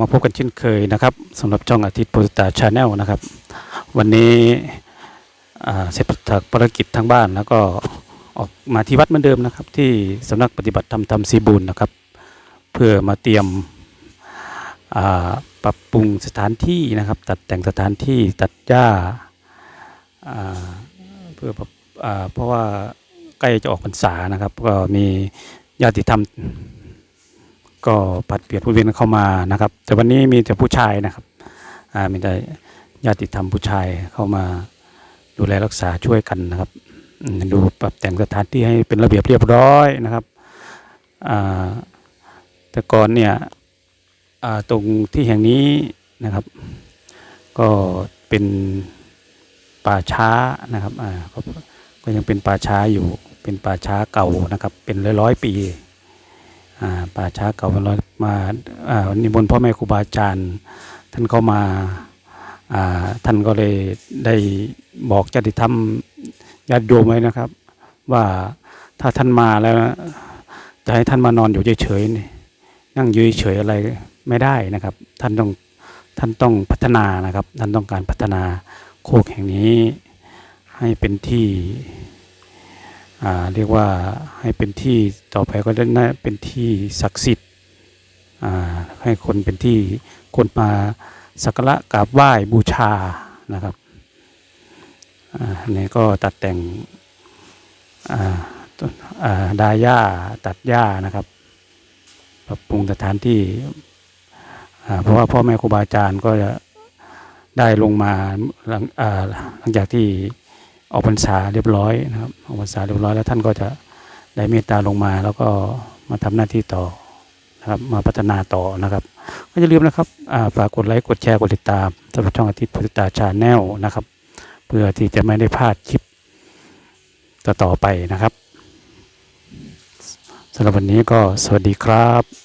มาพบกันเช่นเคยนะครับสำหรับช่องอาทิตย์โพสตาชาแนลนะครับ วันนี้เสร็จจากภารกิจทางบ้านแล้วก็ออกมาที่วัดเหมือนเดิมนะครับ ที่สำนักปฏิบัติธรรมธรรมสีบุญนะครับ เพื่อมาเตรียมปรับปรุงสถานที่นะครับ ตัดแต่งสถานที่ตัดหญ้าเพื่ออเพราะว่าใกล้จะออกพรรษานะครับ ก็มีญาติธรรม ก็ปัดเปลี่ยนผู้เวียนเข้ามานะครับ แต่วันนี้มีแต่ผู้ชายนะครับมีแต่ญาติธรรมผู้ชายเข้ามาดูแลรักษาช่วยกันนะครับ ดูปรับแต่งสถานที่ให้เป็นระเบียบเรียบร้อยนะครับแต่ก่อนเนี่ยตรงที่แห่งนี้นะครับ ก็เป็นป่าช้านะครับก็ยังเป็นป่าช้าอยู่เป็นป่าช้าเก่านะครับ เป็นร้อยร้อยปี ป่าช้าเก่าเป็นร้อยมาานิมนต์พ่อแม่ครูบาอาจารย์ ท่านเข้ามาาท่านก็เลยได้บอกญาติธรรมญาติโยมไว้นะครับ ว่าถ้าท่านมาแล้วจะให้ท่านมานอนอยู่เฉยๆนี่นั่งยู่เฉยอะไรไม่ได้นะครับ ท่านต้องท่านต้องพัฒนานะครับ ท่านต้องการพัฒนาโคกแห่งนี้ให้เป็นที่ เรียกว่าให้เป็นที่ต่อไปก็ได้น่าเป็นที่ศักดิ์สิทธิ์อ่าให้คนเป็นที่คนมาสักการะกราบไหว้บูชานะครับอ่าอันนี้ก็ตัดแต่งอ่าต้นอ่าดาหญ้าตัดหญ้านะครับปรับปรุงสถานที่อ่าเพราะว่าพ่อแม่ครูบาอาจารย์ก็จะได้ลงมาหลังอ่าหลังจากที่ ออกพรรษาเรียบร้อยนะครับออกพรรษาเรียบร้อยแล้วท่านก็จะได้เมตตาลงมา แล้วก็มาทำหน้าที่ต่อนะครับมาพัฒนาต่อนะครับ ก็อย่าลืมนะครับฝากกดไลค์กดแชร์กดติดตามสำหรับช่องอาทิตย์พุทธตาชาแนลนะครับ เพื่อที่จะไม่ได้พลาดคลิปต่อๆไปนะครับสำหรับวันนี้ก็สวัสดีครับ